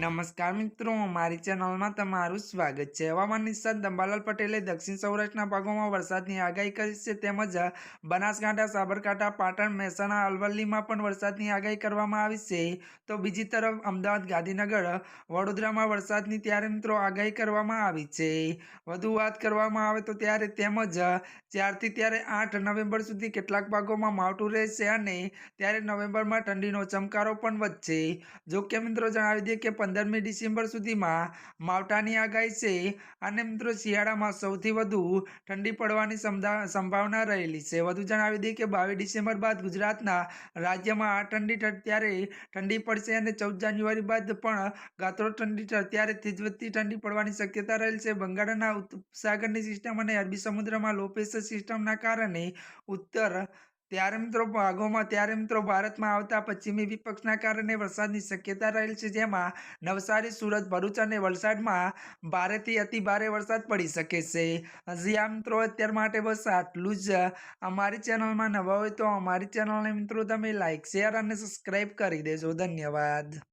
નમસ્કાર મિત્રો, મારી ચેનલમાં તમારું સ્વાગત છે. હવામાન નિષ્ણાત દંબાલાલ પટેલે દક્ષિણ સૌરાષ્ટ્રના ભાગોમાં વરસાદની આગાહી કરી છે તેમજ બનાસકાંઠા, સાબરકાંઠા, પાટણ, મહેસાણા, અરવલ્લીમાં પણ વરસાદની આગાહી કરવામાં આવી છે. તો બીજી તરફ અમદાવાદ, ગાંધીનગર, વડોદરામાં વરસાદની ત્યારે મિત્રો આગાહી કરવામાં આવી છે. વધુ વાત કરવામાં આવે તો ત્યારે તેમજ ચારથી ત્યારે આઠ નવેમ્બર સુધી કેટલાક ભાગોમાં માવઠું રહેશે અને ત્યારે નવેમ્બરમાં ઠંડીનો ચમકારો પણ વધશે. જો કે મિત્રો જણાવી દઈએ કે પંદરમી ડિસેમ્બર સુધીમાં માવઠાની આગાહી છે. અને મિત્રો, શિયાળામાં સૌથી વધુ ઠંડી પડવાની સંભાવના રહેલી છે. વધુ જણાવી દઈએ કે બાવીસ ડિસેમ્બર બાદ ગુજરાતના રાજ્યમાં આ ઠંડી ત્યારે ઠંડી પડશે અને ચૌદ જાન્યુઆરી બાદ પણ ગાત્રો ઠંડી ત્યારે તેજવતી ઠંડી પડવાની શક્યતા રહેલ છે. બંગાળના ઉપસાગરની સિસ્ટમ અને અરબી સમુદ્રમાં લો પ્રેશર સિસ્ટમના કારણે ઉત્તર ત્યારે મિત્રો ભાગોમાં, ત્યારે મિત્રો ભારતમાં આવતા પશ્ચિમી વિપક્ષના કારણે વરસાદની શક્યતા રહેલ છે, જેમાં નવસારી, સુરત, ભરૂચ અને વલસાડમાં ભારેથી અતિ ભારે વરસાદ પડી શકે છે. હજી આ મિત્રો અત્યાર માટે બસ આટલું જ. અમારી ચેનલમાં નવા હોય તો અમારી ચેનલને મિત્રો તમે લાઇક શેર અને સબસ્ક્રાઈબ કરી દેજો. ધન્યવાદ.